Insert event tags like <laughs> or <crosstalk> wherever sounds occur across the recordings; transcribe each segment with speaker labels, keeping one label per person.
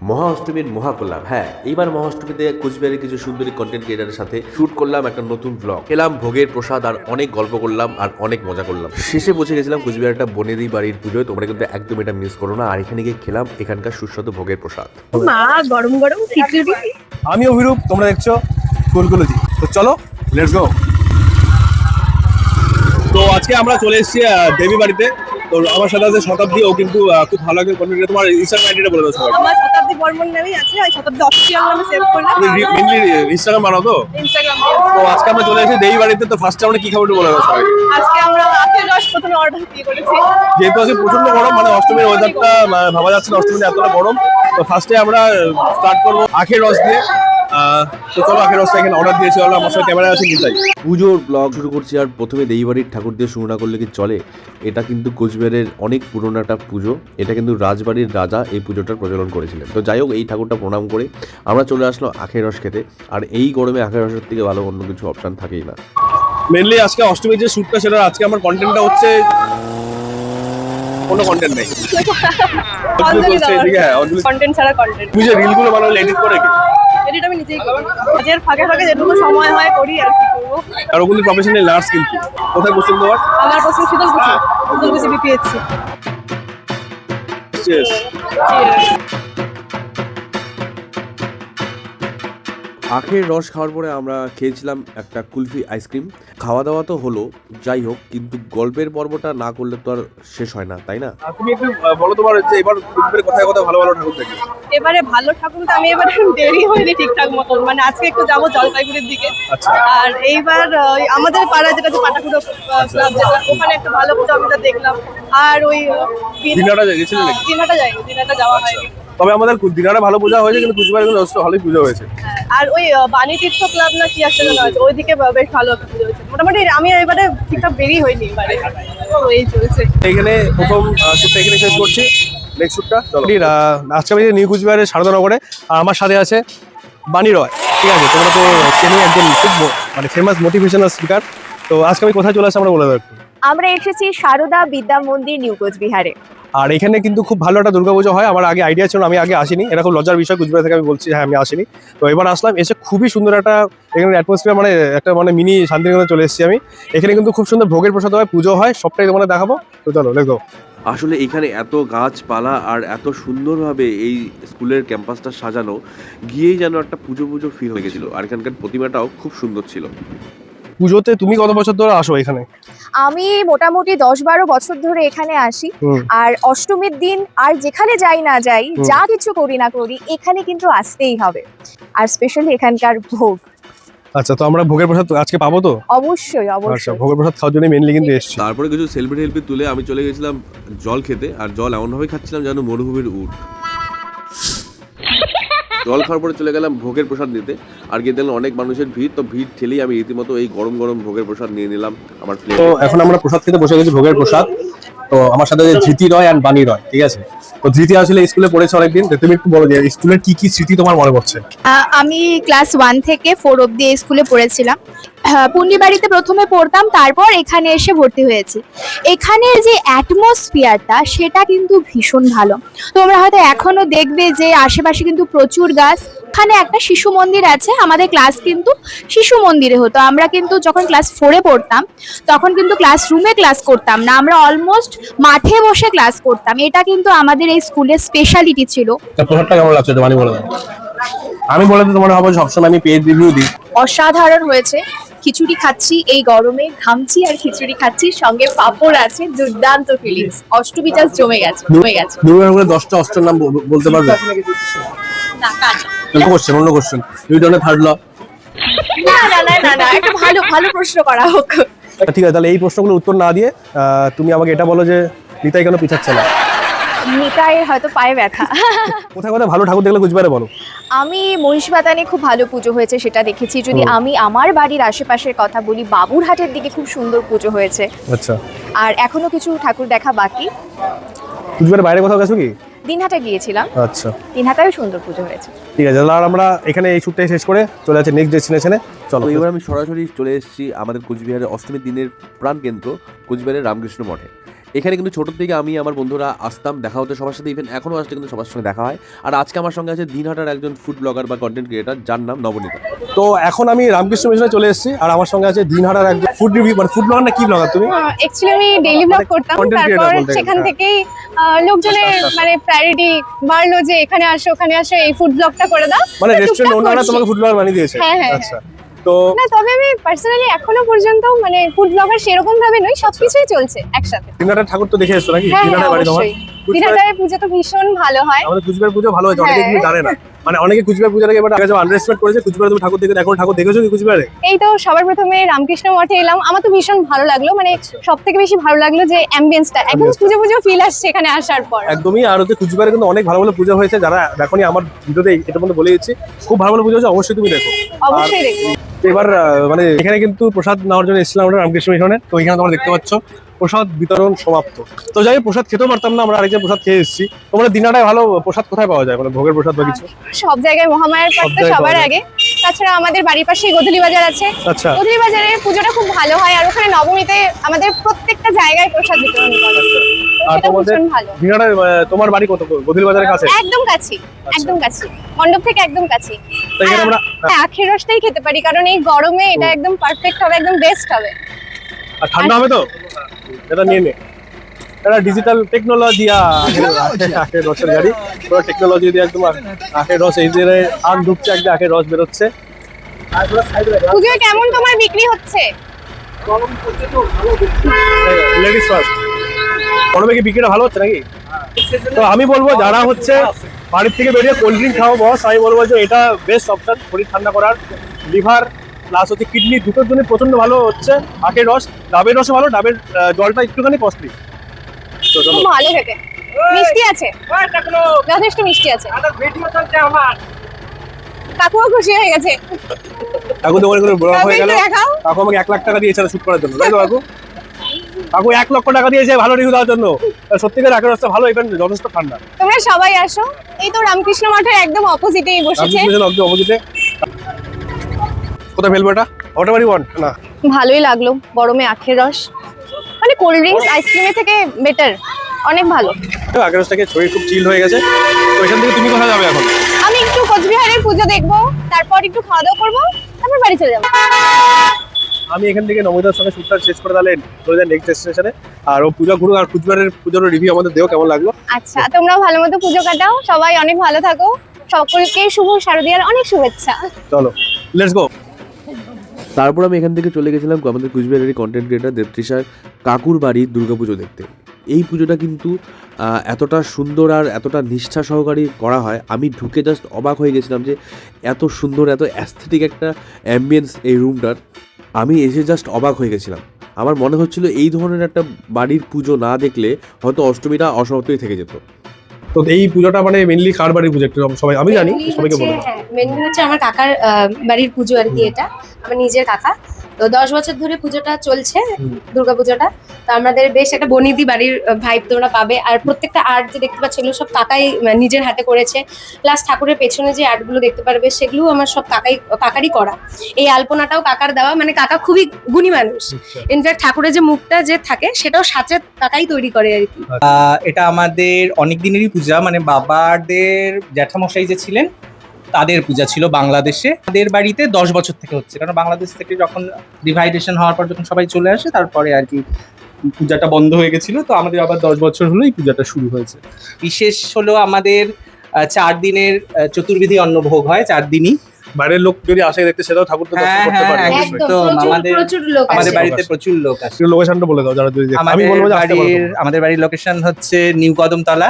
Speaker 1: মহা অষ্টমীর মহাকল্যাণ হ্যাঁ এইবার মহা অষ্টমীতে কোচবিহারের কিছু সুন্দরী কন্টেন্ট ক্রিয়েটারের সাথে শুট করলাম একটা নতুন ব্লগ এলাম ভোগের প্রসাদ আর অনেক গল্প করলাম আর অনেক মজা করলাম। শেষে পৌঁছে গেছিলাম কোচবিহার একটা বনেদি বাড়ির পুজো তোমরা কিন্তু একদম এটা মিস করো না। আর এখানে গিয়ে খেলাম এখানকার সুস্বাদু ভোগের প্রসাদ।
Speaker 2: মা গরম গরম খিচুড়ি।
Speaker 3: আমি অভিরূপ তোমরা দেখছ কুলকুলজি তো চলো লেটস গো তো আজকে আমরা চলে এসেছি দেবী বাড়িতে। তো আমার সাথে আছে শতাব্দী ও কিন্তু খুব ভালো একজন কন্টেন্ট তোমার ইনস্টাগ্রাম আইডিটা বলে দাও সবাই।
Speaker 2: বর্মন নামেই আছে আর শতাব্দী অফিসিয়াল নামে সেভ করলাম
Speaker 3: ইনস্টাগ্রাম বানাও তো?
Speaker 2: ইনস্টাগ্রাম
Speaker 3: তো আজকে আমরা চলে এসেছি দেই বাড়িতে তো ফার্স্টে আমরা কি খাব বলে দাও সবাই।
Speaker 2: আজকে আমরা আপেল রস প্রথমে অর্ডার দিয়ে করেছি।
Speaker 3: যেহেতু আজকে প্রচণ্ড গরম মানে অষ্টমীর ওয়েদারটা ভাবা যাচ্ছে না অষ্টমীতে এতটা গরম। তো ফার্স্টে আমরা স্টার্ট করব আখের রস দিয়ে। তো চলো আখের রসটা এখানে অর্ডার দিয়েছি আমরা আমার সাথে ক্যামেরা আছে নিতাই।
Speaker 1: পুজোর ব্লগ শুরু করছি আর প্রথমে দেইবাড়ির ঠাকুর দিয়ে শুরু না করলে কি চলে? এটা কিন্তু কোচবিহারের অনেক পুরনো একটা পুজো। এটা কিন্তু রাজবাড়ির রাজা এই পুজোটার প্রচলন করেছিলেন। তো যাই হোক এই ঠাকুরটা প্রণাম করে আমরা চলে আসলো আখের রস খেতে। আর এই গরমে আখের রসের থেকে ভালো অন্য কিছু অপশান থাকেই না।
Speaker 3: মেনলি আজকে অষ্টমীর যে শ্যুটটা সেটা আজকে আমার কন্টেন্টটা হচ্ছে কোনো কন্টেন্ট নেই। অঞ্জলি হ্যাঁ, অঞ্জলি-
Speaker 2: কন্টেন্ট ছাড়া কন্টেন্ট
Speaker 3: তুমি যে রিলগুলো বানালে এডিট করে কি?
Speaker 2: এডিট আমি নিজেই করি। কাজের ফাঁকে ফাঁকে যেটুকু সময় হয় করি আর কি করব।
Speaker 3: আর ওগুলো প্রফেশনাল নার্স কিন্তু। কোথায় কোশ্চেন তোমার?
Speaker 2: আমার প্রশ্ন শীতলকুচি শীতলকুচি বিপিএসসি
Speaker 3: Yes.
Speaker 1: আখের রস খাওয়ার পরে আমরা খেয়েছিলাম একটা কুলফি আইসক্রিম। খাওয়া দাওয়া তো হলো যাই হোক কিন্তু গল্পের পর্বটা না করলে তো আর শেষ হয় না তাই না?
Speaker 3: তুমি একটু বলো তোমার যে এবার কুচবিহারে কোথায় কোথায় ভালো ভালো ঠাকুর দেখবে
Speaker 2: এবারে ভালো ঠাকুর তো আমি এবারে <laughs> দেরি হয়নি ঠিকঠাক মতন। মানে আজকে একটু যাব জলপাইগুড়ির দিকে।
Speaker 3: আচ্ছা।
Speaker 2: আর এইবার আমাদের পাড়ায় যেটা যে পাটাকুড়ো ক্লাব যেটা ওখানে একটা ভালো পুজো আমি তো দেখলাম। আর ওই আহ, দিন-
Speaker 3: দিনহাটা গেছিলে নাকি?
Speaker 2: দিনহাটা যাইনি দিনহাটা যাওয়া হয়নি।
Speaker 3: তবে আমাদের দিনারে ভালো পূজা হয়েছে কিন্তু কুচবিহারে কিন্তু ভালোই পূজা হয়েছে।
Speaker 2: হ্যাঁ, আর ওই বাণী তীর্থ ক্লাব না কি একটা যেন আছে ওইদিকে বেশ ভালো মোটামুটি আমি এবারে ঠিকঠাক বেরিয়ে হয়নি এবারে। এই চলছে।
Speaker 3: এখানে প্রথম শ্যুটটা এখানে শেষ করছি। নেক্সট শ্যুটটা আজকে আমি নিউ কুচবিহারের সারদানগরে আর আমার সাথে আছে বাণী রয়। ঠিক আছে তোমরা তো চেনি একজন খুব মানে ফেমাস মোটিভেশনাল স্পিকার তো আজকে আমি কোথায় চলে আসছি আমরা বলে দেবো
Speaker 4: আমরা এসেছি সারদা বিদ্যা মন্দির নিউ কোচবিহারে।
Speaker 3: আর এখানে কিন্তু খুব ভালো একটা দুর্গাপুজো হয়। আমার আগে আইডিয়া ছিল আমি আগে আসিনি। এটা খুব লজ্জার বিষয় কুচবিহার থেকে আমি বলছি হ্যাঁ আমি আসিনি। তো এবার আসলাম, এসে খুবই সুন্দর একটা এখানে অ্যাটমসফিয়ার মানে একটা মানে মিনি শান্তিনিকেতনে চলে এসেছি আমি। এখানে কিন্তু খুব সুন্দর ভোগের প্রসাদ হয়, পুজো হয়, সবটাই তোমাদের দেখাবো। তো চলো গো
Speaker 1: আসলে এখানে এত গাছপালা আর এত সুন্দরভাবে এই স্কুলের ক্যাম্পাসটা সাজানো, গিয়েই যেন একটা পুজো পুজো ফিল হয়ে গেছিল। আর এখানকার প্রতিমাটাও খুব সুন্দর ছিল।
Speaker 3: পুজোতে তুমি কত বছর ধরে আসো এখানে?
Speaker 4: আমি মোটামুটি দশ বারো বছর ধরে এখানে আসি। আর অষ্টমীর দিন আর যেখানে যাই না যাই যা কিছু করি না করি এখানে কিন্তু আসতেই হবে। আর স্পেশালি এখানকার ভোগ।
Speaker 3: আচ্ছা তো আমরা ভোগের প্রসাদ আজকে পাবো তো?
Speaker 4: অবশ্যই
Speaker 3: আচ্ছা
Speaker 4: অবশ্যই
Speaker 3: ভোগের প্রসাদ খাওয়ার জন্য মেনলি কিন্তু এসছি।
Speaker 1: তারপরে কিছু সেলফি টেলফি তুলে আমি চলে গেছিলাম জল খেতে আর জল এমনভাবে খাচ্ছিলাম যেন মরুভূমির উট। জল খাওয়ার পরে চলে গেলাম ভোগের প্রসাদ নিতে। আর গিয়ে দেখলাম অনেক মানুষের ভিড় তো ভিড় ঠেলেই আমি রীতিমতো এই গরম গরম ভোগের প্রসাদ নিয়ে নিলাম আমার প্লেট
Speaker 3: তো এখন আমরা প্রসাদ খেতে বসে গেছি ভোগের প্রসাদ। তো আমার সাথে ধৃতি রয় অ্যান্ড বাণী রয় ঠিক আছে? তো ধৃতি আসলে স্কুলে পড়েছে অনেকদিন তো তুমি একটু বলো যে স্কুলের কি কি স্মৃতি তোমার মনে পড়ছে?
Speaker 5: আহ, আমি ক্লাস ওয়ান থেকে ফোর অব্দি স্কুলে পড়েছিলাম। পুন্ডিবাড়িতে প্রথমে পড়তাম তারপর এখানে এসে ভর্তি হয়েছি। এখানের যে অ্যাটমসফিয়ারটা সেটা কিন্তু ভীষণ ভালো। তোমরা হয়তো এখনও দেখবে যে আশেপাশে কিন্তু প্রচুর গাছ। এখানে একটা শিশু মন্দির আছে আমাদের ক্লাস কিন্তু শিশু মন্দিরে হতো। আমরা কিন্তু যখন ক্লাস ফোরে পড়তাম তখন কিন্তু ক্লাসরুমে ক্লাস করতাম না। আমরা অলমোস্ট মাঠে বসে ক্লাস করতাম। এটা কিন্তু আমাদের এই স্কুলের স্পেশালিটি ছিল।
Speaker 3: প্রসাদটা কেমন লাগছে? তো বলে আমি বলে তো তোমার হবে সবসময় আমি পেজ রিভিউ দিই।
Speaker 5: অসাধারণ হয়েছে। খিচুড়ি খাচ্ছি এই গরমে ঘামছি আর খিচুড়ি খাচ্ছি সঙ্গে পাপড় আছে দুর্দান্ত ফিলিংস অষ্টমী জাস্ট জমে গেছে জমে গেছে।
Speaker 3: দশটা অস্ত্রের নাম বলতে পারবে?
Speaker 5: না কাজ
Speaker 3: অন্য কোশ্চেন অন্য কোশ্চেন নিউটনের থার্ড ল
Speaker 5: না না না না না একটা ভালো ভালো প্রশ্ন করা হোক।
Speaker 3: ঠিক আছে তাহলে এই প্রশ্নগুলোর উত্তর না দিয়ে আহ, তুমি আমাকে এটা বলো যে নিতাই কেন পিছাচ্ছে না?
Speaker 4: নিতাইয়ের হয়তো পায়ে ব্যথা।
Speaker 3: কোথায় কোথায় ভালো ঠাকুর দেখলে কুচবিহারে বলো?
Speaker 4: আমি মহিষবাতানে খুব ভালো পুজো হয়েছে সেটা দেখেছি। যদি আমি আমার বাড়ির আশেপাশের কথা বলি বাবুরহাটের দিকে খুব সুন্দর পুজো হয়েছে।
Speaker 3: আচ্ছা।
Speaker 4: আর এখনও কিছু ঠাকুর দেখা বাকি।
Speaker 3: কুচবিহারের বাইরে কোথাও গেছো কি?
Speaker 4: দিনহাটা গিয়েছিলাম।
Speaker 3: আচ্ছা।
Speaker 4: দিনহাটাও সুন্দর পুজো হয়েছে।
Speaker 3: ঠিক আছে তাহলে আমরা এখানে এই শ্যুটটাই শেষ করে চলে যাচ্ছে নেক্সট ডেস্টিনেশনে চলো।
Speaker 1: এবার আমি সরাসরি চলে এসেছি আমাদের কোচবিহারের অষ্টমীর দিনের প্রাণকেন্দ্র কোচবিহারের রামকৃষ্ণ মঠে। এখানে কিন্তু ছোটোর থেকে আমি আমার বন্ধুরা আসতাম দেখা হতো সবার সাথে ইভেন এখনও আসলে কিন্তু সবার সঙ্গে দেখা হয়। আর আজকে আমার সঙ্গে আছে দিনহাটার একজন ফুড ব্লগার বা কন্টেন্ট ক্রিয়েটার যার নাম নবনীতা।
Speaker 3: তো এখন আমি রামকৃষ্ণ মিশনে চলে এসেছি আর আমার সঙ্গে আছে দিনহাটার একজন ফুড রিভিউ মানে ফুড ব্লগার না কি ব্লগার তুমি?
Speaker 2: অ্যাকচুয়ালি আমি ডেইলি ব্লগ করতাম তারপর সেখান
Speaker 3: হ্যাঁ।
Speaker 2: থেকেই লোকজনের
Speaker 3: আচ্ছা, আচ্ছা।
Speaker 2: মানে প্রায়োরিটি বাড়লো যে এখানে আসো ওখানে আসো এই ফুড ব্লগটা করে দাও।
Speaker 3: মানে রেস্টুরেন্ট
Speaker 2: টুকটাক
Speaker 3: ওনারা তোমাকে ফুড ব্লগার বানিয়ে দিয়েছে?
Speaker 2: হ্যাঁ, হ্যাঁ,
Speaker 3: আচ্ছা। তো
Speaker 2: না তবে আমি পার্সোনালি এখনও পর্যন্ত মানে ফুড ব্লগার সেরকম ভাবে নই সবকিছুই চলছে একসাথে।
Speaker 3: দিনহাটার ঠাকুর তো দেখে এসছো নাকি?
Speaker 2: হ্যাঁ হ্যাঁ
Speaker 3: বাড়ি তোমার?
Speaker 2: দিনাটারের পুজো তো ভীষণ ভালো হয়।
Speaker 3: আমাদের কুচবিহার পুজো ভালো হয়েছে অনেকে
Speaker 2: হ্যাঁ।
Speaker 3: কিন্তু জানে না। মানে অনেকে কুচবিহার পুজোটাকে এবার আগে আন্ডারস্ট্যান্ড করেছে কুচবিহারে তুমি ঠাকুর দেখে এখন ঠাকুর দেখেছ কি কুচবিহারে?
Speaker 2: এই তো সবার প্রথমে রামকৃষ্ণ মঠে এলাম। আমার তো ভীষণ ভালো লাগল মানে সব থেকে বেশি ভালো লাগল যে অ্যাম্বিয়েন্সটা একদম। পুজো পুজো ফিল আসছে এখানে আসার পর।
Speaker 3: একদমই আর হচ্ছে কুচবিহারে কিন্তু অনেক ভালো ভালো পুজো হয়েছে যারা দেখোনি আমার ভিডিওতে এটা মধ্যে বলে দিচ্ছি খুব ভালো ভালো পুজো হয়েছে অবশ্যই তুমি দেখো।
Speaker 2: অবশ্যই দেখব।
Speaker 3: তো এবার মানে এখানে কিন্তু প্রসাদ নেওয়ার জন্য এসেছিলাম আমরা রামকৃষ্ণ মিশনে। তো এখানে তোমরা দেখতে পাচ্ছ প্রসাদ বিতরণ সমাপ্ত। তো যাই প্রসাদ খেতেও পারতাম না আমরা আরেকজন প্রসাদ খেয়ে এসেছি। তোমরা দিনাটায় ভালো প্রসাদ কোথায় পাওয়া যায়? মানে ভোগের প্রসাদ বা কিছু?
Speaker 2: সব জায়গায় মহামায়ার তো সবার আগে। তাছাড়া আমাদের বাড়ির পাশেই গোধূলি বাজার আছে।
Speaker 3: আচ্ছা।
Speaker 2: গোধূলি বাজারে পুজোটা খুব ভালো হয় আর ওখানে নবমীতে আমাদের প্রত্যেকটা জায়গায় প্রসাদ বিতরণ করে তো
Speaker 3: আর তোমাদের তোমার বাড়ি কত? গদিল বাজারের কাছে?
Speaker 2: একদম কাছে একদম কাছে মণ্ডপ থেকে একদম কাছে
Speaker 3: আমরা
Speaker 2: হ্যাঁ আখের রসটাই খেতে পারি কারণ এই গরমে এটা একদম পারফেক্ট হবে একদম বেস্ট হবে।
Speaker 3: আর ঠান্ডা হবে তো? এটা নিয়ে নে। এটা ডিজিটাল টেকনোলজি আখের রসের গাড়ি। পুরো টেকনোলজি দিয়ে একদম আখের রস এই দিয়ে আখ ঢুকছে একদম আখের রস বেরোচ্ছে।
Speaker 2: পুজোয় কেমন তোমার বিক্রি হচ্ছে?
Speaker 3: লেডিস ফার্স্ট গরমে কি বিক্রিটা ভালো হচ্ছে নাকি? তো আমি বলব যারা হচ্ছে বাড়ির থেকে বেরিয়ে কোল্ড ড্রিঙ্ক খাও বস আমি বলব যে এটা বেস্ট অপশন শরীর ঠান্ডা করার। লিভার প্লাস হচ্ছে কিডনি দুটোর জন্য প্রচণ্ড ভালো হচ্ছে আখের রস ডাবের রসও ভালো ডাবের জলটা একটুখানি কস্টলি তো
Speaker 2: ভালো খেতে। মিষ্টি আছে। যথেষ্ট মিষ্টি আছে। কাকুও খুশি হয়ে গেছে।
Speaker 3: কাকু তো করে বড় হয়ে গেল?
Speaker 2: কাকু
Speaker 3: আমাকে এক লাখ টাকা দিয়েছে শুট করার জন্য তাই তো কাকু? কাকু এক লক্ষ টাকা দিয়েছে ভালো রিভিউ দেওয়ার জন্য। সত্যিকার আখের রসটা ভালো এখানে যথেষ্ট ঠান্ডা।
Speaker 2: তোমরা সবাই আসো। এই তো রামকৃষ্ণ মঠের একদম অপোজিটেই বসেছে।
Speaker 3: অব্দি অপোজিটে কোথায় ফেলব এটা? এভার ইউ ওয়ান্ট না।
Speaker 2: ভালোই লাগল গরমে আখের রস। মানে কোল্ড ড্রিঙ্কস আইসক্রিমের থেকে বেটার অনেক ভালো।
Speaker 3: তো আগের রসটাকে শরীর খুব চিল হয়ে গেছে। তো এখান থেকে তুমি কোথায় যাবে এখন?
Speaker 2: আমি একটু কোচবিহারের পুজো দেখব তারপর একটু খাওয়া দাওয়া করব তারপর বাড়ি চলে যাব।
Speaker 3: আমি এখান থেকে নমিতার সঙ্গে শুটটা শেষ করে তাহলে চলে যাই নেক্সট ডেস্টিনেশনে আর ও পূজা ঘুরুক আর কুচবিহারের পুজোর রিভিউ আমাদের দেও কেমন লাগল?
Speaker 2: আচ্ছা তোমরা ভালো মতো পুজো কাটাও সবাই অনেক ভালো থাকো। সকলকে শুভ শারদীয়ার অনেক শুভেচ্ছা।
Speaker 3: চলো লেটস গো
Speaker 1: তারপর আমি এখান থেকে চলে গেছিলাম আমাদের কুচবিহারের কন্টেন্ট ক্রিয়েটার দেবতৃষার কাকুর বাড়ির দুর্গাপুজো দেখতে। এই পুজোটা কিন্তু এতটা সুন্দর আর এতটা নিষ্ঠা সহকারে করা হয়। আমি ঢুকে জাস্ট অবাক হয়ে গেছিলাম যে এত সুন্দর এত অ্যাস্থেটিক একটা অ্যাম্বিয়েন্স এই রুমটার আমি এসে জাস্ট অবাক হয়ে গেছিলাম। আমার মনে হচ্ছিল এই ধরনের একটা বাড়ির পুজো না দেখলে হয়তো অষ্টমীটা অসমাপ্তই থেকে যেত।
Speaker 3: তো এই পুজোটা মানে মেনলি কার বাড়ির পুজো একটু সবাই আমি জানি সবাইকে বলব
Speaker 6: হ্যাঁ মেনলি হচ্ছে আমার কাকার বাড়ির পুজো আর কি এটা। আমার নিজের কাকা। তো দশ বছর ধরে পুজোটা চলছে দুর্গা পুজোটা তো আমাদের বেশ একটা বনিদি বাড়ির ভাইব তোমরা পাবে। আর প্রত্যেকটা আর্ট যে দেখতে পাচ্ছ এগুলো সব কাকাই নিজের হাতে করেছে। প্লাস ঠাকুরের পেছনে যে আর্টগুলো দেখতে পারবে সেগুলো আমার সব কাকাই কাকারই করা। এই আলপনাটাও কাকার দেওয়া মানে কাকা খুবই গুণী মানুষ। ইনফ্যাক্ট ঠাকুরের যে মুখটা যে থাকে সেটাও সাচে কাকাই তৈরি করে আর কি।
Speaker 7: আহ, এটা আমাদের অনেক দিনেরই পূজা মানে বাবাদের জ্যাঠামশাই যে ছিলেন তাদের পূজা ছিল বাংলাদেশে। তাদের বাড়িতে দশ বছর থেকে হচ্ছে। কারণ বাংলাদেশ থেকে যখন ডিভাইডেশন হওয়ার পর যখন সবাই চলে আসে, তারপরে আর কি পূজাটা বন্ধ হয়ে গেছিল। তো আমাদের আবার দশ বছর হলো এই পূজাটা শুরু হয়েছে। বিশেষ হলো আমাদের চার দিনের চতুর্বিধি অন্নভোগ হয়, চার দিনই।
Speaker 3: বাইরের লোক যদি আসে দেখতে সেটাও ঠাকুর তো দর্শন
Speaker 7: হ্যাঁ,
Speaker 3: করতে
Speaker 7: হ্যাঁ,
Speaker 3: পারে।
Speaker 7: একদম। আমাদের- আমাদের বাড়িতে প্রচুর লোক আসে।
Speaker 3: লোকেশনটা বলে দাও যারা যদি আমি বলব যে
Speaker 7: বাড়ির আমাদের বাড়ির লোকেশন হচ্ছে new Kadamtala.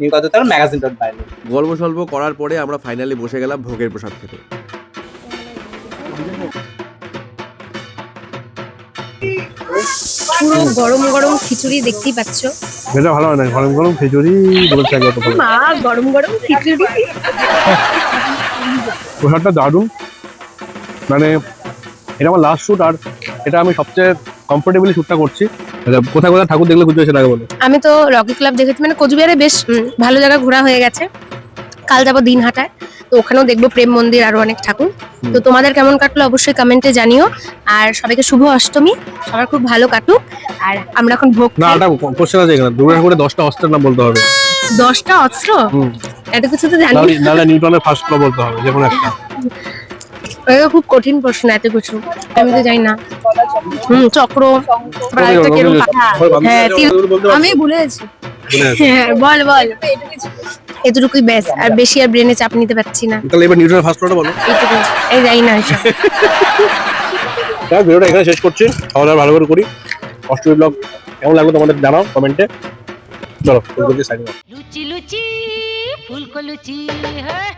Speaker 7: New Kadamtala magazine dot বাইরে
Speaker 1: গল্প সল্প করার পরে আমরা ফাইনালি বসে গেলাম ভোগের প্রসাদ খেতে।
Speaker 6: পুরো গরম গরম খিচুড়ি দেখতেই পাচ্ছ।
Speaker 3: এটা ভালো হয় না? গরম গরম খিচুড়ি বলেছে একবার তো ভালো।
Speaker 6: মা গরম গরম খিচুড়ি।
Speaker 3: প্রসাদটা দারুণ। মানে এটা আমার লাস্ট শ্যুট আর এটা আমি সবচেয়ে কমফোর্টেবলি শ্যুটটা করছি। আচ্ছা, কোথায় কোথায় ঠাকুর দেখলে বুঝতে সেটা আগে বলো?
Speaker 6: আমি তো রকি ক্লাব দেখেছি মানে কোচবিহারে বেশ ভালো জায়গা ঘোরা হয়ে গেছে। কাল যাব দিনহাটায় তো ওখানেও দেখব প্রেম মন্দির আরও অনেক ঠাকুর। তো তোমাদের কেমন কাটলো অবশ্যই কমেন্টে জানিও। আর সবাইকে শুভ অষ্টমী সবার খুব ভালো কাটুক। আর আমরা এখন ভোগ
Speaker 3: না। এটা কোশ্চেন আছে এখানে। দুর্গা ঠাকুরের দশটা অস্ত্রের নাম বলতে হবে।
Speaker 6: দশটা অস্ত্র?
Speaker 3: হুম।
Speaker 6: এটা কিছু তো জানি।
Speaker 3: নাহলে নিউটনের ফার্স্ট ল বলতে হবে যে কোনো একটা।
Speaker 6: এটা খুব কঠিন প্রশ্ন এত কিছু। আমি তো জানি না। হুম চক্র হ্যাঁ,
Speaker 5: আমি ভুলে গেছি।
Speaker 6: হ্যাঁ বল বল। এতটুকুই ব্যাস আর বেশি আর ব্রেনে চাপ নিতে পারছি না।
Speaker 3: তাহলে এবার নিউটনের ফার্স্ট লটা বলো।
Speaker 6: এইটুকু এই জানি না এসব
Speaker 3: ভিডিওটা এখানে শেষ করছি। খাওয়া দাওয়া ভালো করে করি। অষ্টমী ব্লগ কেমন লাগল তোমাদের জানাও কমেন্টে চলো ফুলকপি সাইড
Speaker 8: লুচি লুচি ফুলকো লুচি হ্যাঁ।